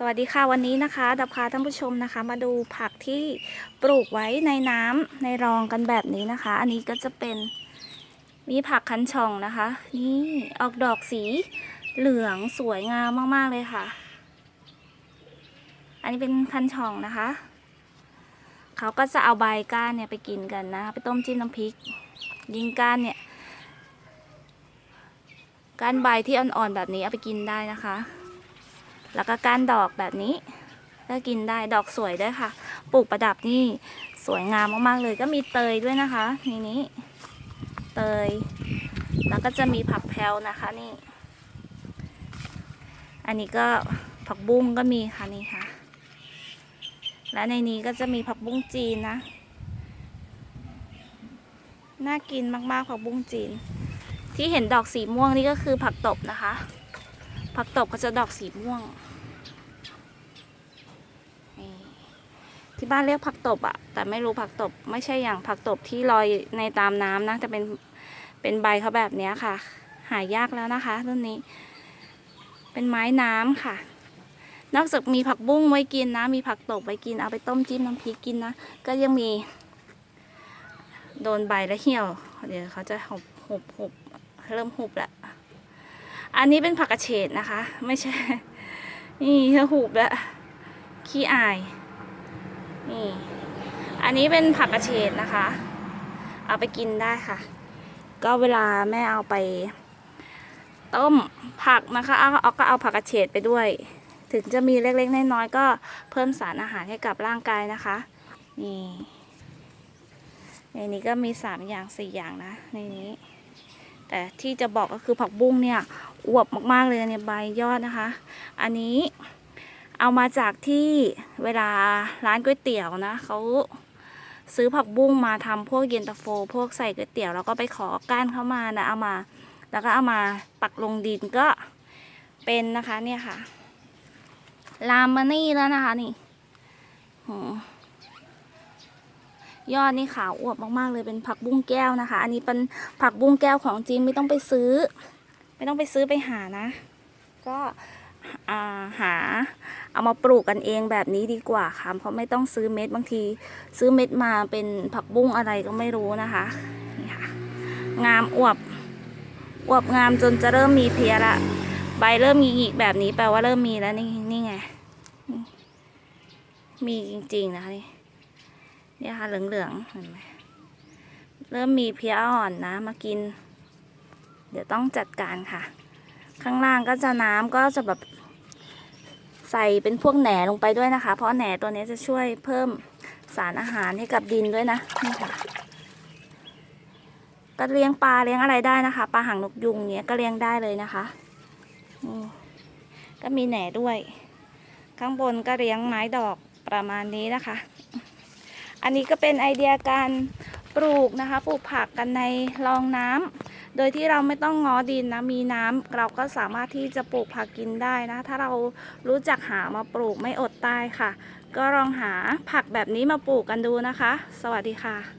สวัสดีค่ะวันนี้นะคะดับพาท่านผู้ชมนะคะ มาดูผักที่ปลูกไว้ในน้ำในรองกันแบบนี้นะคะ อันนี้ก็จะเป็นมีผักคันช่องนะคะ นี่ออกดอกสีเหลืองสวยงามมาก ๆ เลยค่ะ อันนี้เป็นคันช่องนะคะ เขาก็จะเอาใบก้านเนี่ยไปกินกันนะ ไปต้มจิ้มน้ำพริก ยิงก้านเนี่ยก้านใบที่อ่อนๆแบบนี้เอาไปกินได้นะคะ แล้วก็ก้านดอกแบบนี้ก็กินได้ดอกสวยด้วยค่ะ ปลูกประดับนี่สวยงามมากๆเลยก็มีเตยด้วยนะคะในนี้เตย แล้วก็จะมีผักแพรวนะคะนี่ อันนี้ก็ผักบุ้งก็มีค่ะนี่ค่ะ และในนี้ก็จะมีผักบุ้งจีนนะ น่ากินมากๆผักบุ้งจีน ที่เห็นดอกสีม่วงนี่ก็คือผักตบนะคะ ผักตบก็จะดอกสีม่วง ที่บ้านเรียกผักตบอะแต่ไม่รู้ผักตบ ไม่ใช่อย่างผักตบที่ลอยในตามน้ำนะจะเป็นเป็นใบเขาแบบนี้ค่ะ หายากแล้วนะคะรุ่นนี้ เป็นไม้น้ำค่ะ นอกจากมีผักบุ้งไว้กินนะ มีผักตบไว้กินเอาไปต้มจิ้มน้ำพริกกินนะ ก็ยังมี โดนใบแล้วเหี่ยว เดี๋ยวเขาจะหุบหุบหุบเริ่มหุบแล้ว อันนี้เป็นผักกระเฉดนะคะ ไม่ใช่ นี่เธอหูบแล้วขี้อาย นี่ อันนี้เป็นผักกระเฉดนะคะ เอาไปกินได้ค่ะ ก็เวลาแม่เอาไป ต้มผักนะคะเอาเอาก็เอาผักกระเฉดไปด้วย ถึงจะมีเล็กๆน้อยๆก็เพิ่มสารอาหารให้กับร่างกายนะคะ นี่ในนี้ก็มีสามอย่างสี่อย่างนะในนี้ แต่ที่จะบอกก็คือผักบุ้งเนี่ย อวบมากๆเลยเนี่ยใบยอดนะคะ อันนี้เอามาจากที่เวลาร้านก๋วยเตี๋ยวนะเขาซื้อผักบุ้งมาทำพวกเย็นตาโฟ พวกใส่ก๋วยเตี๋ยวแล้วก็ไปขอก้านเข้ามานะเอามา แล้วก็เอามาปักลงดินก็เป็นนะคะเนี่ยค่ะ ลามมานี่แล้วนะคะนี่ยอดนี่ขาวอวบมากๆเลยเป็นผักบุ้งแก้วนะคะ อันนี้เป็นผักบุ้งแก้วของจริงไม่ต้องไปซื้อ ไม่ต้องไปซื้อไปหานะ ก็าหาเอามาปลูกกันเองแบบนี้ดีกว่าค่ะเพราะไม่ต้องซื้อเม็ดบางที ซื้อเม็ดมาเป็นผักบุ้งอะไรก็ไม่รู้นะคะนี่ค่ะงามอวบอวบงามจนจะเริ่มมีเพลียละ ใบเริ่มหงิกแบบนี้แปลว่าเริ่มมีแล้วนี่นี่ไง มีจริงๆนะคะนี่เนี่ยค่ะเหลืองๆเห็นไหมเริ่มมีเพลียอ่อนนะมากิน เดี๋ยวต้องจัดการค่ะ ข้างล่างก็จะน้ำก็จะแบบใส่เป็นพวกแหนลงไปด้วยนะคะ เพราะแหนตัวนี้จะช่วยเพิ่มสารอาหารให้กับดินด้วยนะนี่ค่ะก็เลี้ยงปลาเลี้ยงอะไรได้นะคะปลาหางนกยุงเนี้ยก็เลี้ยงได้เลยนะคะก็มีแหนด้วย ข้างบนก็เลี้ยงไม้ดอกประมาณนี้นะคะ อันนี้ก็เป็นไอเดียการปลูกนะคะ ปลูกผักกันในรองน้ำ โดยที่เราไม่ต้องง้อดินนะ มีน้ำเราก็สามารถที่จะปลูกผักกินได้นะ ถ้าเรารู้จักหามาปลูกไม่อดตายค่ะ ก็ลองหาผักแบบนี้มาปลูกกันดูนะคะ สวัสดีค่ะ